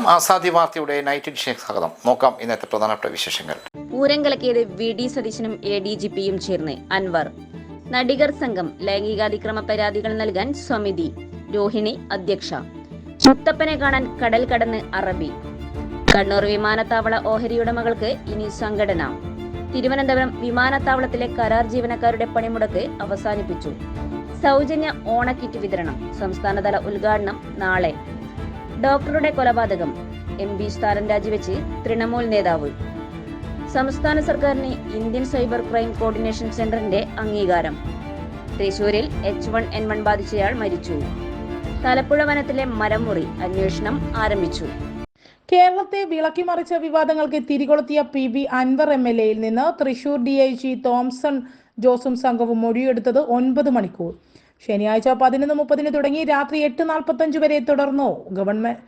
നമസ്കാരം ആസാദി വാർത്തയുടെ നൈറ്റ് സ്വാഗതം. നോക്കാം ഇന്നത്തെ പ്രധാനപ്പെട്ട വിശേഷങ്ങൾ. പൂരം കലക്കിയത് വി ഡി സതീശനും എ ഡി ജി പിയും ചേർന്ന് അൻവർ. നടികർ സംഘം ലൈംഗികാതിക്രമ പരാതികൾ നൽകാൻ സമിതി. രോഹിണി അധ്യക്ഷ. മുത്തപ്പനെ കാണാൻ കടൽ കടന്ന് അറബി. കണ്ണൂർ വിമാനത്താവള ഓഹരിയുടമകൾക്ക് ഇനി സംഘടന. തിരുവനന്തപുരം വിമാനത്താവളത്തിലെ കരാർ ജീവനക്കാരുടെ പണിമുടക്ക് അവസാനിപ്പിച്ചു. സൗജന്യ ഓണക്കിറ്റ് വിതരണം. സംസ്ഥാനതല ഉദ്ഘാടനം നാളെ. ഡോക്ടറുടെ കൊലപാതകം. എം പി സ്ഥാനം രാജിവെച്ച് തൃണമൂൽ നേതാവ്. സംസ്ഥാന സർക്കാരിന് ഇന്ത്യൻ സൈബർ ക്രൈം കോർഡിനേഷൻ സെന്ററിന്റെ അംഗീകാരം. തൃശൂരിൽ എച്ച് വൺ എൻ വൺ ബാധിച്ചയാൾ മരിച്ചു. തലപ്പുഴ വനത്തിലെ മരമുറി അന്വേഷണം ആരംഭിച്ചു. കേരളത്തെ വിളക്കിമറിച്ച വിവാദങ്ങൾക്ക് തിരികൊളുത്തിയ P B Anvar M L എയിൽ നിന്ന് Thrissur D I G Thomson ജോസും സംഘവും മൊഴിയെടുത്തത് ഒൻപത് മണിക്കൂർ. ശനിയാഴ്ച പതിനൊന്ന് മുപ്പതിന് തുടങ്ങി രാത്രി എട്ട് നാൽപ്പത്തഞ്ച് വരെ തുടർന്നു. ഗവൺമെന്റ്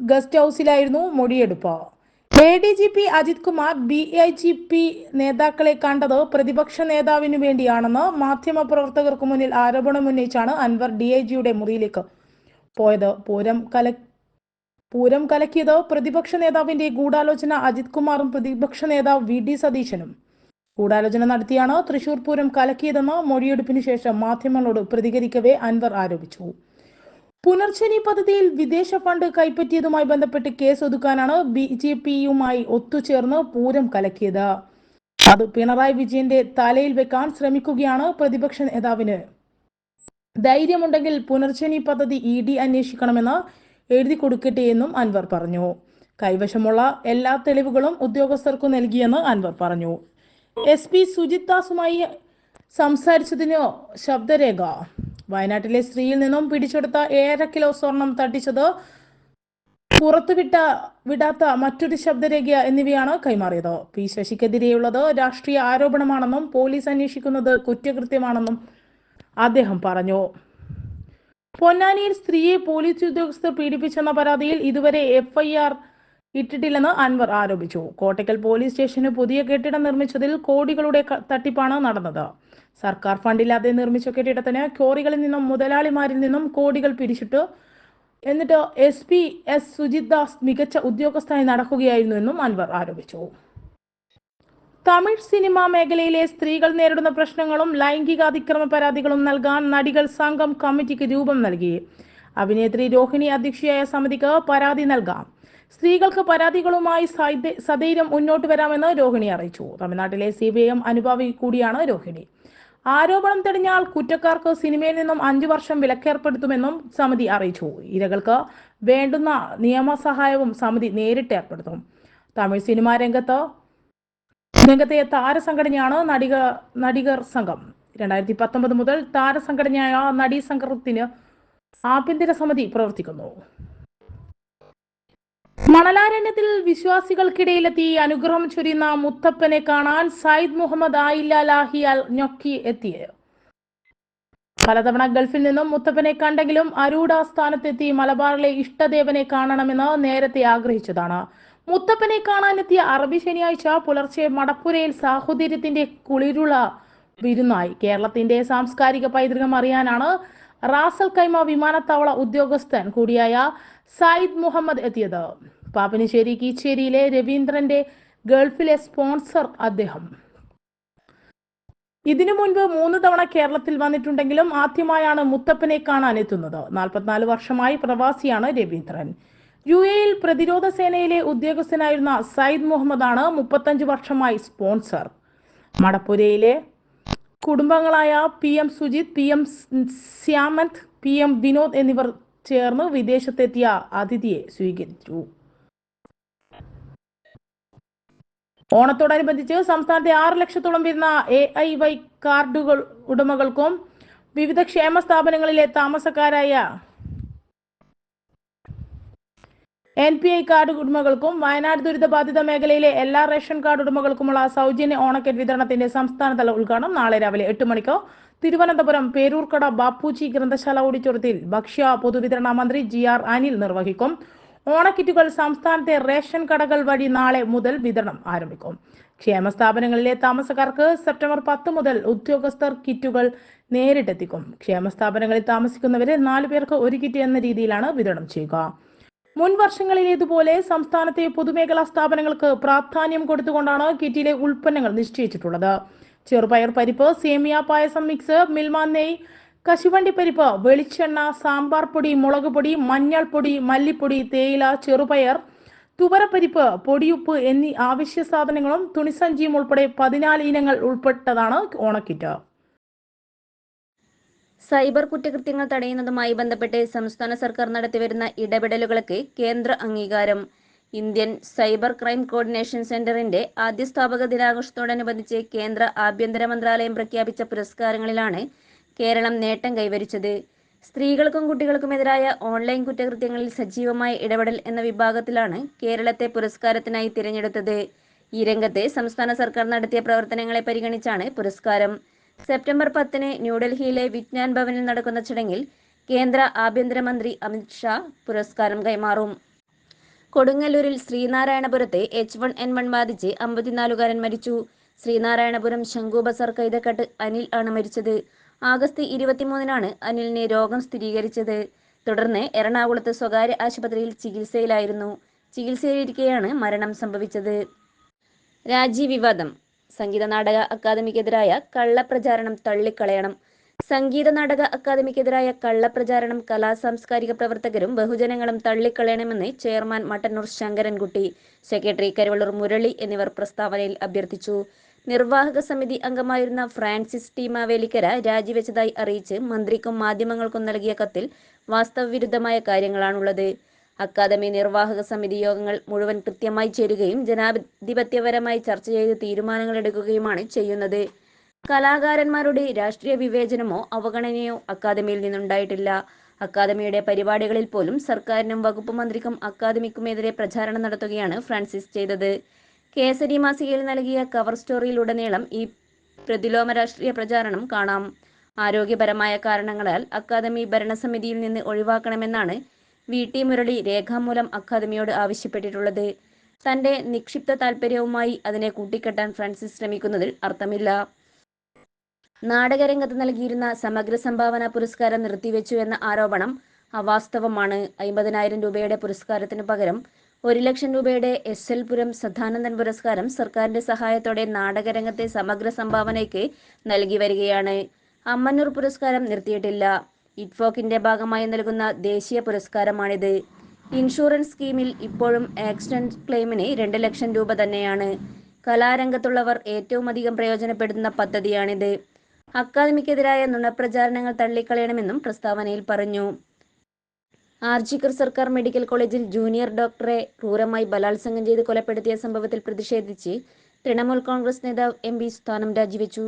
ഗസ്റ്റ് ഹൗസിലായിരുന്നു മൊഴിയെടുപ്പ്. A D G P Ajith Kumar B I G P നേതാക്കളെ കണ്ടത് പ്രതിപക്ഷ നേതാവിനു വേണ്ടിയാണെന്ന് മാധ്യമപ്രവർത്തകർക്ക് മുന്നിൽ ആരോപണം ഉന്നയിച്ചാണ് അൻവർ ഡി ഐ ജിയുടെ മുറിയിലേക്ക് പോയത്. പൂരം കല പൂരം കലക്കിയത് പ്രതിപക്ഷ നേതാവിന്റെ ഗൂഢാലോചന അജിത് കുമാറും പ്രതിപക്ഷ നേതാവ് വി. ഡി. സതീശനും. ഗൂഢാലോചന നടത്തിയാണ് തൃശൂർ പൂരം കലക്കിയതെന്ന് മൊഴിയെടുപ്പിന് ശേഷം മാധ്യമങ്ങളോട് പ്രതികരിക്കവേ അൻവർ ആരോപിച്ചു. പുനർജനി പദ്ധതിയിൽ വിദേശ ഫണ്ട് കൈപ്പറ്റിയതുമായി ബന്ധപ്പെട്ട് കേസ് ഒതുക്കാനാണ് ബി ജെ പിയുമായി ഒത്തുചേർന്ന് പൂരം കലക്കിയത്. അത് പിണറായി വിജയന്റെ തലയിൽ വെക്കാൻ ശ്രമിക്കുകയാണ് പ്രതിപക്ഷ നേതാവിന്. ധൈര്യമുണ്ടെങ്കിൽ പുനർജനി പദ്ധതി ഇ ഡി അന്വേഷിക്കണമെന്ന് എഴുതി കൊടുക്കട്ടെ എന്നും അൻവർ പറഞ്ഞു. കൈവശമുള്ള എല്ലാ തെളിവുകളും ഉദ്യോഗസ്ഥർക്കു നൽകിയെന്ന് അൻവർ പറഞ്ഞു. എസ് പി സുജിത് ദാസുമായി സംസാരിച്ചതിന് ശബ്ദരേഖ. വയനാട്ടിലെ സ്ത്രീയിൽ നിന്നും പിടിച്ചെടുത്ത ഏഴര കിലോ സ്വർണം തട്ടിച്ചത് പുറത്തുവിട്ട വിടാത്ത മറ്റൊരു ശബ്ദരേഖ എന്നിവയാണ് കൈമാറിയത്. പി ശശിക്കെതിരെയുള്ളത് രാഷ്ട്രീയ ആരോപണമാണെന്നും പോലീസ് അന്വേഷിക്കുന്നത് കുറ്റകൃത്യമാണെന്നും അദ്ദേഹം പറഞ്ഞു. പൊന്നാനിയിൽ സ്ത്രീയെ പോലീസ് ഉദ്യോഗസ്ഥർ പീഡിപ്പിച്ചെന്ന പരാതിയിൽ ഇതുവരെ എഫ്ഐആർ ഇട്ടിട്ടില്ലെന്ന് അൻവർ ആരോപിച്ചു. കോട്ടയ്ക്കൽ പോലീസ് സ്റ്റേഷന് പുതിയ കെട്ടിടം നിർമ്മിച്ചതിൽ കോടികളുടെ തട്ടിപ്പാണ് നടന്നത്. സർക്കാർ ഫണ്ടില്ലാതെ നിർമ്മിച്ച കെട്ടിടത്തിന് ക്വാറികളിൽ നിന്നും മുതലാളിമാരിൽ നിന്നും കോടികൾ പിരിച്ചിട്ട് എന്നിട്ട് S P S Sujith Das മികച്ച ഉദ്യോഗസ്ഥനായി നടക്കുകയായിരുന്നു എന്നും അൻവർ ആരോപിച്ചു. തമിഴ് സിനിമാ മേഖലയിലെ സ്ത്രീകൾ നേരിടുന്ന പ്രശ്നങ്ങളും ലൈംഗികാതിക്രമ പരാതികളും നൽകാൻ നടികൾ സംഘം കമ്മിറ്റിക്ക് രൂപം നൽകി. അഭിനേത്രി രോഹിണി അധ്യക്ഷയായ സമിതിക്ക് പരാതി നൽകാം. സ്ത്രീകൾക്ക് പരാതികളുമായി സധൈര്യം മുന്നോട്ട് വരാമെന്ന് രോഹിണി അറിയിച്ചു. തമിഴ്നാട്ടിലെ സി ബി എം അനുഭാവി കൂടിയാണ് രോഹിണി. ആരോപണം തെളിഞ്ഞാൽ കുറ്റക്കാർക്ക് സിനിമയിൽ നിന്നും അഞ്ചു വർഷം വിലക്കേർപ്പെടുത്തുമെന്നും സമിതി അറിയിച്ചു. ഇരകൾക്ക് വേണ്ടുന്ന നിയമസഹായവും സമിതി നേരിട്ട് ഏർപ്പെടുത്തും. തമിഴ് സിനിമാ രംഗത്ത് രംഗത്തെ താരസംഘടനയാണ് നടിക നടികർ സംഘം. രണ്ടായിരത്തി പത്തൊമ്പത് മുതൽ താരസംഘടനയായ നടി സംഘത്തിന് ആഭ്യന്തര സമിതി പ്രവർത്തിക്കുന്നു. മണലാരണ്യത്തിൽ വിശ്വാസികൾക്കിടയിലെത്തി അനുഗ്രഹം ചൊരിയുന്ന മുത്തപ്പനെ കാണാൻ സയ്യിദ് മുഹമ്മദ് ആയില്ല ലാഹി അൽ ഞൊക്കി എത്തിയത്. പലതവണ ഗൾഫിൽ നിന്നും മുത്തപ്പനെ കണ്ടെങ്കിലും അരൂഢ സ്ഥാനത്തെത്തി മലബാറിലെ ഇഷ്ടദേവനെ കാണണമെന്ന് നേരത്തെ ആഗ്രഹിച്ചതാണ്. മുത്തപ്പനെ കാണാനെത്തിയ അറബി ശനിയാഴ്ച പുലർച്ചെ മടപ്പുരയിൽ സാഹോദര്യത്തിന്റെ കുളിരുള്ള വിരുന്നായി. കേരളത്തിന്റെ സാംസ്കാരിക പൈതൃകം അറിയാനാണ് റാസൽ കൈമ വിമാനത്താവള ഉദ്യോഗസ്ഥൻ കൂടിയായ സയ്യിദ് മുഹമ്മദ് എത്തിയത്. പാപ്പനശ്ശേരി കീച്ചേരിയിലെ രവീന്ദ്രന്റെ ഗൾഫിലെ സ്പോൺസർ അദ്ദേഹം. ഇതിനു മുൻപ് മൂന്ന് തവണ കേരളത്തിൽ വന്നിട്ടുണ്ടെങ്കിലും ആദ്യമായാണ് മുത്തപ്പനെ കാണാൻ എത്തുന്നത്. നാൽപ്പത്തിനാല് വർഷമായി പ്രവാസിയാണ് രവീന്ദ്രൻ. യു എയിൽ പ്രതിരോധ സേനയിലെ ഉദ്യോഗസ്ഥനായിരുന്ന സയ്യിദ് മുഹമ്മദാണ് മുപ്പത്തഞ്ച് വർഷമായി സ്പോൺസർ. മടപ്പുരയിലെ കുടുംബങ്ങളായ P M Sujith P M Shyamanth P M Vinod എന്നിവർ ചേർന്ന് വിദേശത്തെത്തിയ അതിഥിയെ സ്വീകരിച്ചു. ഓണത്തോടനുബന്ധിച്ച് സംസ്ഥാനത്തെ ആറ് ലക്ഷത്തോളം വരുന്ന എ ഐ വൈ കാർഡുകൾ ഉടമകൾക്കും വിവിധ ക്ഷേമ സ്ഥാപനങ്ങളിലെ താമസക്കാരായ എൻ പി ഐ കാർഡ് ഉടമകൾക്കും വയനാട് ദുരിതബാധിത മേഖലയിലെ എല്ലാ റേഷൻ കാർഡ് ഉടമകൾക്കുമുള്ള സൗജന്യ ഓണക്കറ്റ് വിതരണത്തിന്റെ സംസ്ഥാനതല ഉദ്ഘാടനം നാളെ രാവിലെ എട്ട് മണിക്ക് തിരുവനന്തപുരം പേരൂർക്കട ബാപ്പുജി ഗ്രന്ഥശാല ഓഡിറ്റോറിയത്തിൽ ഭക്ഷ്യ പൊതുവിതരണ മന്ത്രി ജി ആർ അനിൽ നിർവഹിക്കും. ഓണക്കിറ്റുകൾ സംസ്ഥാനത്തെ റേഷൻ കടകൾ വഴി നാളെ മുതൽ വിതരണം ആരംഭിക്കും. ക്ഷേമ സ്ഥാപനങ്ങളിലെ താമസക്കാർക്ക് സെപ്റ്റംബർ പത്ത് മുതൽ ഉദ്യോഗസ്ഥർ കിറ്റുകൾ നേരിട്ടെത്തിക്കും. ക്ഷേമ സ്ഥാപനങ്ങളിൽ താമസിക്കുന്നവരെ നാലു പേർക്ക് ഒരു കിറ്റ് എന്ന രീതിയിലാണ് വിതരണം ചെയ്യുക. മുൻ വർഷങ്ങളിലേതുപോലെ സംസ്ഥാനത്തെ പൊതുമേഖലാ സ്ഥാപനങ്ങൾക്ക് പ്രാധാന്യം കൊടുത്തുകൊണ്ടാണ് കിറ്റിലെ ഉൽപ്പന്നങ്ങൾ നിശ്ചയിച്ചിട്ടുള്ളത്. ചെറുപയർ പരിപ്പ് സേമിയ പായസം മിക്സ് മിൽമ നെയ് കശുവണ്ടി പരിപ്പ് വെളിച്ചെണ്ണ സാമ്പാർ പൊടി മുളക് പൊടി മഞ്ഞൾപ്പൊടി മല്ലിപ്പൊടി തേയില ചെറുപയർ തുവരപ്പരിപ്പ് പൊടിയുപ്പ് എന്നീ ആവശ്യ സാധനങ്ങളും തുണിസഞ്ചിയും ഉൾപ്പെടെ പതിനാല് ഇനങ്ങൾ ഉൾപ്പെട്ടതാണ് ഓണക്കിറ്റ്. സൈബർ കുറ്റകൃത്യങ്ങൾ തടയുന്നതുമായി ബന്ധപ്പെട്ട് സംസ്ഥാന സർക്കാർ നടത്തിവരുന്ന ഇടപെടലുകൾക്ക് കേന്ദ്ര അംഗീകാരം. ഇന്ത്യൻ സൈബർ ക്രൈം കോർഡിനേഷൻ സെന്ററിന്റെ ആദ്യ സ്ഥാപക ദിനാഘോഷത്തോടനുബന്ധിച്ച് കേന്ദ്ര ആഭ്യന്തര മന്ത്രാലയം പ്രഖ്യാപിച്ച പുരസ്കാരങ്ങളിലാണ് കേരളം നേട്ടം കൈവരിച്ചത്. സ്ത്രീകൾക്കും കുട്ടികൾക്കുമെതിരായ ഓൺലൈൻ കുറ്റകൃത്യങ്ങളിൽ സജീവമായ ഇടപെടൽ എന്ന വിഭാഗത്തിലാണ് കേരളത്തെ പുരസ്കാരത്തിനായി തിരഞ്ഞെടുത്തത്. ഈ രംഗത്തെ സംസ്ഥാന സർക്കാർ നടത്തിയ പ്രവർത്തനങ്ങളെ പരിഗണിച്ചാണ് പുരസ്കാരം. സെപ്റ്റംബർ പത്തിന് ന്യൂഡൽഹിയിലെ വിജ്ഞാൻ ഭവനിൽ നടക്കുന്ന ചടങ്ങിൽ കേന്ദ്ര ആഭ്യന്തരമന്ത്രി അമിത് ഷാ പുരസ്കാരം കൈമാറും. കൊടുങ്ങല്ലൂരിൽ ശ്രീനാരായണപുരത്തെ എച്ച് വൺ എൻ വൺ ബാധിച്ച് അമ്പത്തിനാലുകാരൻ മരിച്ചു. ശ്രീനാരായണപുരം ശംഖു ബസാർ കൈതക്കട്ട് അനിൽ ആണ് മരിച്ചത്. ആഗസ്റ്റ് ഇരുപത്തിമൂന്നിനാണ് അനിലിന് രോഗം സ്ഥിരീകരിച്ചത്. തുടർന്ന് എറണാകുളത്ത് സ്വകാര്യ ആശുപത്രിയിൽ ചികിത്സയിലായിരുന്നു. ചികിത്സയിലിരിക്കെയാണ് മരണം സംഭവിച്ചത്. രാജ്യവിവാദം. സംഗീത നാടക അക്കാദമിക്കെതിരായ കള്ളപ്രചാരണം തള്ളിക്കളയണം. സംഗീത നാടക അക്കാദമിക്കെതിരായ കള്ളപ്രചാരണം കലാ സാംസ്കാരിക പ്രവർത്തകരും ബഹുജനങ്ങളും തള്ളിക്കളയണമെന്ന് ചെയർമാൻ മട്ടന്നൂർ ശങ്കരൻകുട്ടി സെക്രട്ടറി കരുവള്ളൂർ മുരളി എന്നിവർ പ്രസ്താവനയിൽ അഭ്യർത്ഥിച്ചു. നിർവാഹക സമിതി അംഗമായിരുന്ന ഫ്രാൻസിസ് ടീമാവേലിക്കര രാജിവെച്ചതായി അറിയിച്ച് മന്ത്രിക്കും മാധ്യമങ്ങൾക്കും നൽകിയ കത്തിൽ വാസ്തവവിരുദ്ധമായ കാര്യങ്ങളാണുള്ളത്. അക്കാദമി നിർവാഹക സമിതി യോഗങ്ങൾ മുഴുവൻ കൃത്യമായി ചേരുകയും ജനാധിപത്യപരമായി ചർച്ച ചെയ്ത് തീരുമാനങ്ങൾ എടുക്കുകയുമാണ് ചെയ്യുന്നത്. കലാകാരന്മാരുടെ രാഷ്ട്രീയ വിവേചനമോ അവഗണനയോ അക്കാദമിയിൽ നിന്നുണ്ടായിട്ടില്ല. അക്കാദമിയുടെ പരിപാടികളിൽ പോലും സർക്കാരിനും വകുപ്പ് മന്ത്രിക്കും അക്കാദമിക്കുമെതിരെ പ്രചാരണം നടത്തുകയാണ് ഫ്രാൻസിസ് ചെയ്തത്. കേസരി മാസികയിൽ നൽകിയ കവർ സ്റ്റോറിയിലുടനീളം ഈ പ്രതിലോമ രാഷ്ട്രീയ പ്രചാരണം കാണാം. ആരോഗ്യപരമായ കാരണങ്ങളാൽ അക്കാദമി ഭരണസമിതിയിൽ നിന്ന് ഒഴിവാക്കണമെന്നാണ് വി. ടി. മുരളി രേഖാമൂലം അക്കാദമിയോട് ആവശ്യപ്പെട്ടിട്ടുള്ളത്. തന്റെ നിക്ഷിപ്ത താല്പര്യവുമായി അതിനെ കൂട്ടിക്കെട്ടാൻ ഫ്രാൻസിസ് ശ്രമിക്കുന്നതിൽ അർത്ഥമില്ല. നാടകരംഗത്ത് നൽകിയിരുന്ന സമഗ്ര സംഭാവന പുരസ്കാരം നിർത്തിവെച്ചു എന്ന ആരോപണം അവാസ്തവമാണ്. അമ്പതിനായിരം രൂപയുടെ പുരസ്കാരത്തിനു പകരം ഒരു ലക്ഷം രൂപയുടെ എസ് എൽ പുരം സദാനന്ദൻ പുരസ്കാരം സർക്കാരിന്റെ സഹായത്തോടെ നാടകരംഗത്തെ സമഗ്ര സംഭാവനയ്ക്ക് നൽകി വരികയാണ്. അമ്മന്നൂർ പുരസ്കാരം നിർത്തിയിട്ടില്ല. ഇറ്റ്ഫോക്കിന്റെ ഭാഗമായി നൽകുന്ന ദേശീയ പുരസ്കാരമാണിത്. ഇൻഷുറൻസ് സ്കീമിൽ ഇപ്പോഴും ആക്സിഡന്റ് ക്ലെയിമിന് രണ്ട് ലക്ഷം രൂപ തന്നെയാണ്. കലാരംഗത്തുള്ളവർ ഏറ്റവും അധികം പ്രയോജനപ്പെടുന്ന പദ്ധതിയാണിത്. അക്കാദമിക്കെതിരായ നുണപ്രചാരണങ്ങൾ തള്ളിക്കളയണമെന്നും പ്രസ്താവനയിൽ പറഞ്ഞു. ആർജിക്കർ സർക്കാർ മെഡിക്കൽ കോളേജിൽ ജൂനിയർ ഡോക്ടറെ ക്രൂരമായി ബലാത്സംഗം ചെയ്ത് കൊലപ്പെടുത്തിയ സംഭവത്തിൽ പ്രതിഷേധിച്ച് തൃണമൂൽ കോൺഗ്രസ് നേതാവ് എം പി സ്ഥാനം രാജിവെച്ചു.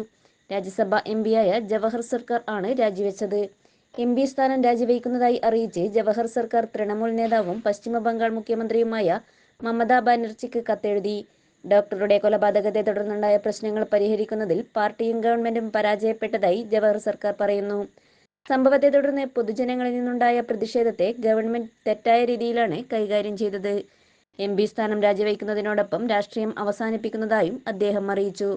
രാജ്യസഭ എം പിയായ ജവഹർ സർക്കാർ ആണ് രാജിവെച്ചത്. എം പി സ്ഥാനം രാജിവെക്കുന്നതായി അറിയിച്ച് ജവഹർ സർക്കാർ തൃണമൂൽ നേതാവും പശ്ചിമ ബംഗാൾ മുഖ്യമന്ത്രിയുമായ മമതാ ബാനർജിക്ക് കത്തെഴുതി. ഡോക്ടറുടെ കൊലപാതകത്തെ തുടർന്നുണ്ടായ പ്രശ്നങ്ങൾ പരിഹരിക്കുന്നതിൽ പാർട്ടിയും ഗവൺമെന്റും പരാജയപ്പെട്ടതായി ജവഹർ സർക്കാർ പറയുന്നു. സംഭവത്തെ തുടർന്ന് പൊതുജനങ്ങളിൽ നിന്നുണ്ടായ പ്രതിഷേധത്തെ ഗവൺമെന്റ് തെറ്റായ രീതിയിലാണ് കൈകാര്യം ചെയ്തത്. എം പി സ്ഥാനം രാജിവെക്കുന്നതിനോടൊപ്പം രാഷ്ട്രീയം അവസാനിപ്പിക്കുന്നതായും അദ്ദേഹം അറിയിച്ചു.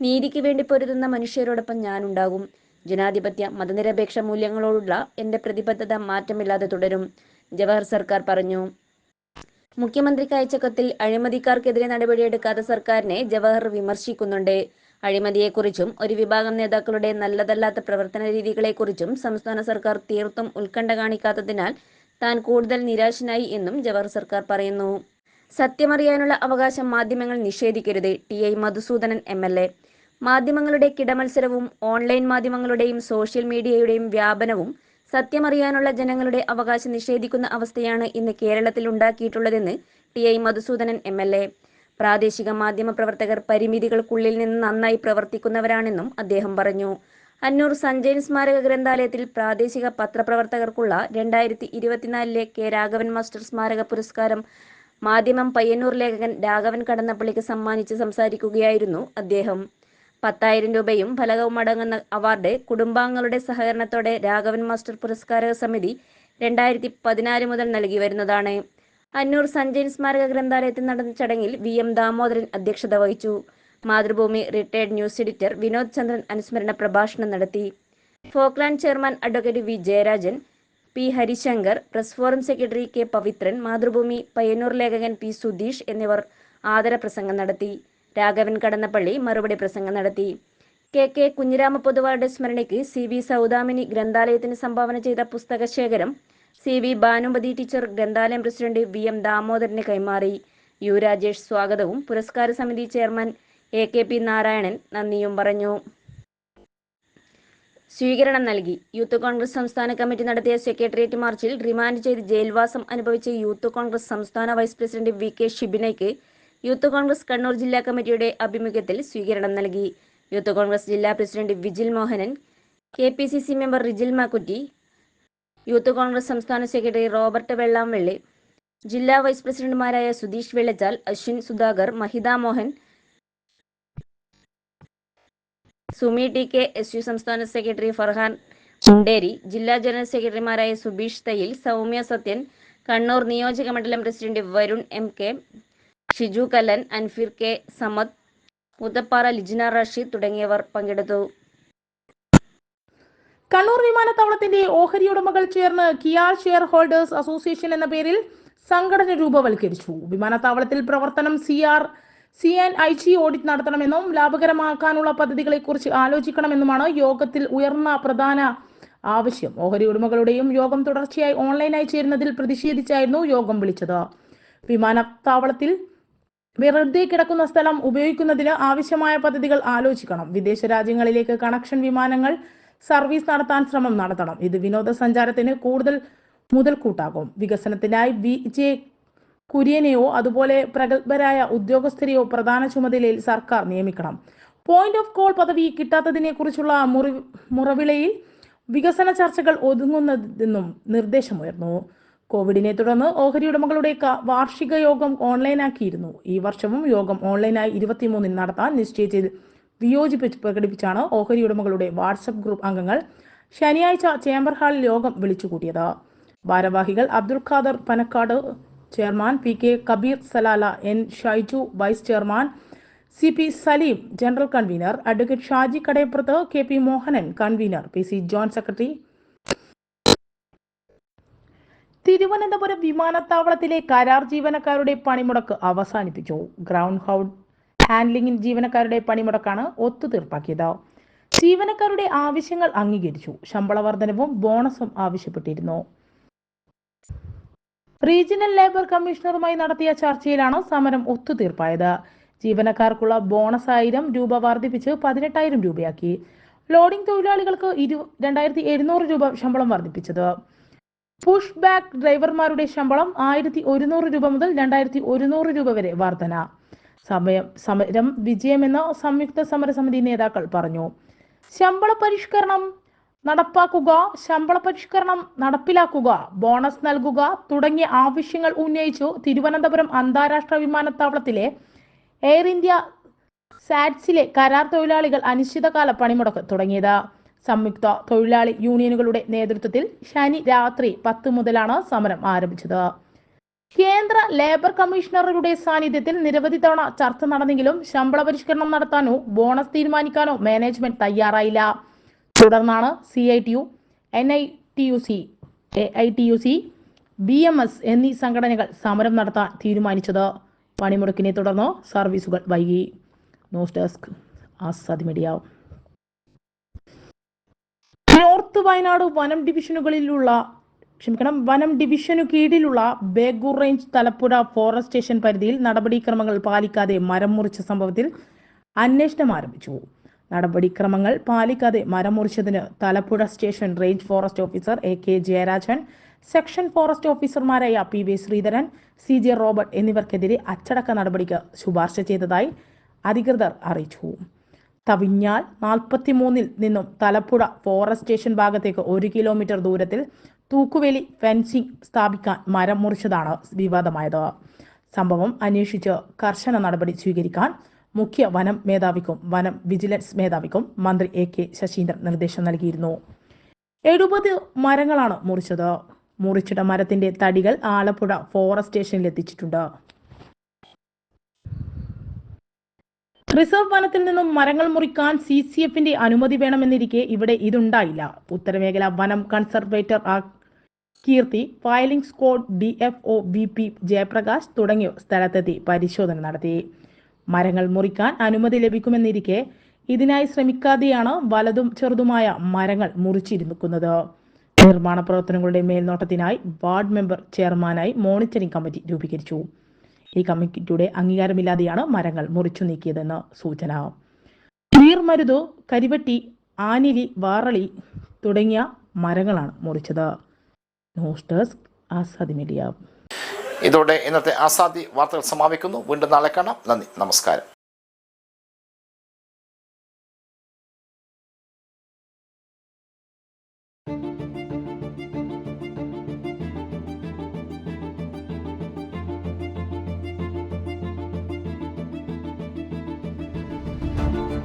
നീതിക്ക് വേണ്ടി പൊരുതുന്ന മനുഷ്യരോടൊപ്പം ഞാനുണ്ടാകും. ജനാധിപത്യ മതനിരപേക്ഷ മൂല്യങ്ങളോടുള്ള എന്റെ പ്രതിബദ്ധത മാറ്റമില്ലാതെ തുടരും ജവഹർ സർക്കാർ പറഞ്ഞു. മുഖ്യമന്ത്രിക്ക് അയച്ച കത്തിൽ അഴിമതിക്കാർക്കെതിരെ നടപടിയെടുക്കാത്ത സർക്കാരിനെ ജവഹർ വിമർശിക്കുന്നുണ്ട്. അഴിമതിയെക്കുറിച്ചും ഒരു വിഭാഗം നേതാക്കളുടെ നല്ലതല്ലാത്ത പ്രവർത്തന രീതികളെക്കുറിച്ചും സംസ്ഥാന സർക്കാർ തീർത്തും ഉത്കണ്ഠ കാണിക്കാത്തതിനാൽ താൻ കൂടുതൽ നിരാശനായി എന്നും ജവഹർ സർക്കാർ പറയുന്നു. സത്യമറിയാനുള്ള അവകാശം മാധ്യമങ്ങൾ നിഷേധിക്കരുത് T I Madhusoodanan M L A. മാധ്യമങ്ങളുടെ കിടമത്സരവും ഓൺലൈൻ മാധ്യമങ്ങളുടെയും സോഷ്യൽ മീഡിയയുടെയും വ്യാപനവും സത്യമറിയാനുള്ള ജനങ്ങളുടെ അവകാശം നിഷേധിക്കുന്ന അവസ്ഥയാണ് ഇന്ന് കേരളത്തിൽ ഉണ്ടാക്കിയിട്ടുള്ളതെന്ന് T I Madhusoodanan M L A. പ്രാദേശിക മാധ്യമ പ്രവർത്തകർ പരിമിതികൾക്കുള്ളിൽ നിന്ന് നന്നായി പ്രവർത്തിക്കുന്നവരാണെന്നും അദ്ദേഹം പറഞ്ഞു. അന്നൂർ സഞ്ജയൻ സ്മാരക ഗ്രന്ഥാലയത്തിൽ പ്രാദേശിക പത്രപ്രവർത്തകർക്കുള്ള രണ്ടായിരത്തി ഇരുപത്തിനാലിലെ കെ രാഘവൻ മാസ്റ്റർ സ്മാരക പുരസ്കാരം മാധ്യമം പയ്യന്നൂർ ലേഖകൻ രാഘവൻ കടന്നപ്പള്ളിക്ക് സമ്മാനിച്ച് സംസാരിക്കുകയായിരുന്നു അദ്ദേഹം. പത്തായിരം രൂപയും ഫലകവും അടങ്ങുന്ന അവാർഡ് കുടുംബാംഗങ്ങളുടെ സഹകരണത്തോടെ രാഘവൻ മാസ്റ്റർ പുരസ്കാര സമിതി രണ്ടായിരത്തി പതിനാല് മുതൽ നൽകി വരുന്നതാണ്. അന്നൂർ സഞ്ജയൻ സ്മാരക ഗ്രന്ഥാലയത്തിൽ നടന്ന ചടങ്ങിൽ വി എം ദാമോദരൻ അധ്യക്ഷത വഹിച്ചു. Mathrubhumi retired news editor Vinod Chandran അനുസ്മരണ പ്രഭാഷണം നടത്തി. Folkland chairman advocate V Jayarajan P Harishankar press forum secretary K Pavithran Mathrubhumi Payyanur ലേഖകൻ പി സുധീഷ് എന്നിവർ ആദരപ്രസംഗം നടത്തി. രാഘവൻ കടന്നപ്പള്ളി മറുപടി പ്രസംഗം നടത്തി. കെ കെ കുഞ്ഞിരാമ പൊതുവാളുടെ സ്മരണയ്ക്ക് സി വി സൗദാമിനി ഗ്രന്ഥാലയത്തിന് സംഭാവന ചെയ്ത പുസ്തകശേഖരം സി വി ഭാനുമതി ടീച്ചർ ഗ്രന്ഥാലയം പ്രസിഡന്റ് വി എം ദാമോദരന് കൈമാറി. യു രാജേഷ് സ്വാഗതവും പുരസ്കാര സമിതി chairman A K P Narayanan നന്ദിയും പറഞ്ഞു. സ്വീകരണം നൽകി. യൂത്ത് കോൺഗ്രസ് സംസ്ഥാന കമ്മിറ്റി നടത്തിയ സെക്രട്ടേറിയറ്റ് മാർച്ചിൽ റിമാൻഡ് ചെയ്ത് ജയിൽവാസം അനുഭവിച്ച യൂത്ത് കോൺഗ്രസ് സംസ്ഥാന വൈസ് പ്രസിഡന്റ് വി കെ ഷിബിനയ്ക്ക് യൂത്ത് കോൺഗ്രസ് കണ്ണൂർ ജില്ലാ കമ്മിറ്റിയുടെ ആഭിമുഖ്യത്തിൽ സ്വീകരണം നൽകി. യൂത്ത് കോൺഗ്രസ് ജില്ലാ president Vijil Mohanan K P C C member Rijil Makkutty youth Congress സംസ്ഥാന സെക്രട്ടറി റോബർട്ട് വെള്ളാംവെള്ളി ജില്ലാ വൈസ് പ്രസിഡന്റുമാരായ Sudheesh Vellachal Ashwin Sudhakar Mahitha Mohan Sumi T K S U സംസ്ഥാന സെക്രട്ടറി ഫർഹാൻ മുണ്ടേരി ജില്ലാ ജനറൽ സെക്രട്ടറിമാരായ സുബീഷ് തയ്യിൽ സൗമ്യ സത്യൻ കണ്ണൂർ നിയോജക മണ്ഡലം president Varun M K Shiju Kalan Anfir K Samad Muthappara Lijina Rasheed തുടങ്ങിയവർ പങ്കെടുത്തു. കണ്ണൂർ വിമാനത്താവളത്തിന്റെ ഓഹരി ഉടമകൾ ചേർന്ന് കിയാൽ ഷെയർ ഹോൾഡേഴ്സ് അസോസിയേഷൻ എന്ന പേരിൽ സംഘടന രൂപവൽക്കരിച്ചു. വിമാനത്താവളത്തിൽ പ്രവർത്തനം C R C and I G audit നടത്തണമെന്നും ലാഭകരമാക്കാനുള്ള പദ്ധതികളെക്കുറിച്ച് ആലോചിക്കണമെന്നുമാണ് യോഗത്തിൽ ഉയർന്ന പ്രധാന ആവശ്യം. ഓഹരി ഉടമകളുടെയും യോഗം തുടർച്ചയായി ഓൺലൈനായി ചേരുന്നതിൽ പ്രതിഷേധിച്ചായിരുന്നു യോഗം വിളിച്ചത്. വിമാനത്താവളത്തിൽ വെറുതെ കിടക്കുന്ന സ്ഥലം ഉപയോഗിക്കുന്നതിന് ആവശ്യമായ പദ്ധതികൾ ആലോചിക്കണം. വിദേശ രാജ്യങ്ങളിലേക്ക് കണക്ഷൻ വിമാനങ്ങൾ സർവീസ് നടത്താൻ ശ്രമം നടത്തണം. ഇത് വിനോദസഞ്ചാരത്തിന് കൂടുതൽ മുതൽക്കൂട്ടാകും. വികസനത്തിനായി വി. ജെ. കുര്യനെയോ അതുപോലെ പ്രഗത്ഭരായ ഉദ്യോഗസ്ഥരെയോ പ്രധാന ചുമതലയിൽ സർക്കാർ നിയമിക്കണം. പോയിന്റ് ഓഫ് കോൾ പദവി കിട്ടാത്തതിനെ കുറിച്ചുള്ള മുറി മുറവിളയിൽ വികസന ചർച്ചകൾ ഒതുങ്ങുന്നതെന്നും നിർദ്ദേശമുയർന്നു. കോവിഡിനെ തുടർന്ന് ഓഹരി ഉടമകളുടെ വാർഷിക യോഗം ഓൺലൈനാക്കിയിരുന്നു. ഈ വർഷവും യോഗം ഓൺലൈനായി ഇരുപത്തിമൂന്നിൽ നടത്താൻ നിശ്ചയിച്ചത് വിയോജിപ്പ് പ്രകടിപ്പിച്ചാണ് ഓഹരി ഉടമകളുടെ വാട്സപ്പ് ഗ്രൂപ്പ് അംഗങ്ങൾ ശനിയാഴ്ച ചേംബർ ഹാളിൽ യോഗം വിളിച്ചുകൂട്ടിയത്. ഭാരവാഹികൾ Abdul Khader Panakkad chairman P K Kabeer Salala N Shyju vice chairman C P Saleem general convener advocate Shaji Kadayappurath K P Mohanan convener P C John secretary Thiruvananthapuram വിമാനത്താവളത്തിലെ കരാർ ജീവനക്കാരുടെ പണിമുടക്ക് അവസാനിപ്പിച്ചു. ഗ്രൗണ്ട് ഹൗഡ് ഹാൻഡ്ലിംഗിൽ ജീവനക്കാരുടെ പണിമുടക്കാണ് ഒത്തുതീർപ്പാക്കിയത്. ജീവനക്കാരുടെ ആവശ്യങ്ങൾ അംഗീകരിച്ചു. ശമ്പള വർധനവും ബോണസും ആവശ്യപ്പെട്ടിരുന്നു. റീജിയണൽ ലേബർ കമ്മീഷണറുമായി നടത്തിയ ചർച്ചയിലാണ് സമരം ഒത്തുതീർപ്പായത്. ജീവനക്കാർക്കുള്ള ബോണസ് ആയിരം രൂപ വർദ്ധിപ്പിച്ച് പതിനെട്ടായിരം രൂപയാക്കി. ലോഡിംഗ് തൊഴിലാളികൾക്ക് ഇരു രണ്ടായിരത്തി എഴുന്നൂറ് രൂപ ശമ്പളം വർദ്ധിപ്പിച്ചത് പുഷ് ബാക്ക് ഡ്രൈവർമാരുടെ ശമ്പളം ആയിരത്തി ഒരുന്നൂറ് രൂപ മുതൽ രണ്ടായിരത്തി ഒരുന്നൂറ് രൂപ വരെ വർധന. സമയം സമരം വിജയമെന്ന് സംയുക്ത സമരസമിതി നേതാക്കൾ പറഞ്ഞു. ശമ്പള പരിഷ്കരണം നടപ്പാക്കുക ശമ്പള പരിഷ്കരണം നടപ്പിലാക്കുക ബോണസ് നൽകുക തുടങ്ങിയ ആവശ്യങ്ങൾ ഉന്നയിച്ചു തിരുവനന്തപുരം അന്താരാഷ്ട്ര വിമാനത്താവളത്തിലെ എയർ ഇന്ത്യ സാറ്റ്സിലെ കരാർ തൊഴിലാളികൾ അനിശ്ചിതകാല പണിമുടക്ക് തുടങ്ങിയത്. സംയുക്ത തൊഴിലാളി യൂണിയനുകളുടെ നേതൃത്വത്തിൽ ശനി രാത്രി പത്ത് മുതലാണ് സമരം ആരംഭിച്ചത്. കേന്ദ്ര ലേബർ കമ്മീഷണറുടെ സാന്നിധ്യത്തിൽ നിരവധി തവണ ചർച്ച നടന്നെങ്കിലും ശമ്പള പരിഷ്കരണം നടത്താനോ ബോണസ് തീരുമാനിക്കാനോ മാനേജ്മെന്റ് തയ്യാറായില്ല. തുടർന്നാണ് C I T U N I T U C A I T U C B M S എന്നീ സംഘടനകൾ സമരം നടത്താൻ തീരുമാനിച്ചത്. പണിമുടക്കിനെ തുടർന്ന് സർവീസുകൾ വൈകി. News desk Azad media. Wayanad വനം ഡിവിഷനുകളിലുള്ള ക്ഷമിക്കണം വനം ഡിവിഷനു കീഴിലുള്ള Begur range Thalappuzha forest station പരിധിയിൽ നടപടിക്രമങ്ങൾ പാലിക്കാതെ മരം മുറിച്ച സംഭവത്തിൽ അന്വേഷണം ആരംഭിച്ചു. നടപടിക്രമങ്ങൾ പാലിക്കാതെ മരം മുറിച്ചതിന് Thalappuzha station range forest officer A K Jayarajan section forest ഓഫീസർമാരായ P V Sreedharan C J Robert എന്നിവർക്കെതിരെ അച്ചടക്ക നടപടിക്ക് ശുപാർശ ചെയ്തതായി അധികൃതർ അറിയിച്ചു. തവിഞ്ഞാൽ നാൽപ്പത്തിമൂന്നിൽ നിന്നും തലപ്പുഴ ഫോറസ്റ്റ് സ്റ്റേഷൻ ഭാഗത്തേക്ക് ഒരു കിലോമീറ്റർ ദൂരത്തിൽ തൂക്കുവേലി ഫെൻസിംഗ് സ്ഥാപിക്കാൻ മരം മുറിച്ചതാണ് വിവാദമായത്. സംഭവം അന്വേഷിച്ച് കർശന നടപടി സ്വീകരിക്കാൻ മുഖ്യ വനം മേധാവിക്കും വനം വിജിലൻസ് മേധാവിക്കും മന്ത്രി എ കെ ശശീന്ദ്രൻ നിർദ്ദേശം നൽകിയിരുന്നു. എഴുപത് മരങ്ങളാണ് മുറിച്ചത്. മുറിച്ചിട്ട മരത്തിന്റെ തടികൾ ആലപ്പുഴ ഫോറസ്റ്റ് സ്റ്റേഷനിൽ എത്തിച്ചിട്ടുണ്ട്. റിസർവ് വനത്തിൽ നിന്നും മരങ്ങൾ മുറിക്കാൻ സി സി എഫിന്റെ അനുമതി വേണമെന്നിരിക്കെ ഇവിടെ ഇതുണ്ടായില്ല. ഉത്തരമേഖല വനം കൺസർവേറ്റർ ആ- Keerthi flying squad D F O V P Jayaprakash തുടങ്ങിയവർ സ്ഥലത്തെത്തി പരിശോധന നടത്തി. മരങ്ങൾ മുറിക്കാൻ അനുമതി ലഭിക്കുമെന്നിരിക്കെ ഇതിനായി ശ്രമിക്കാതെയാണ് വലതും ചെറുതുമായ മരങ്ങൾ മുറിച്ചിരുന്നുക്കുന്നത് നിർമ്മാണ പ്രവർത്തനങ്ങളുടെ മേൽനോട്ടത്തിനായി വാർഡ് മെമ്പർ ചെയർമാനായി മോണിറ്ററിംഗ് കമ്മിറ്റി രൂപീകരിച്ചു. ഈ കമ്മിറ്റിയുടെ അംഗീകാരമില്ലാതെയാണ് മരങ്ങൾ മുറിച്ചു നീക്കിയതെന്ന് സൂചന. നീർമരുത് കരിവട്ടി ആനിലി വാറളി തുടങ്ങിയ മരങ്ങളാണ് മുറിച്ചത്. ആസാദി മീഡിയ. ഇതോടെ ഇന്നത്തെ ആസാദി വാർത്തകൾ സമാപിക്കുന്നു. വീണ്ടും നാളെ കാണാം. നന്ദി. നമസ്കാരം.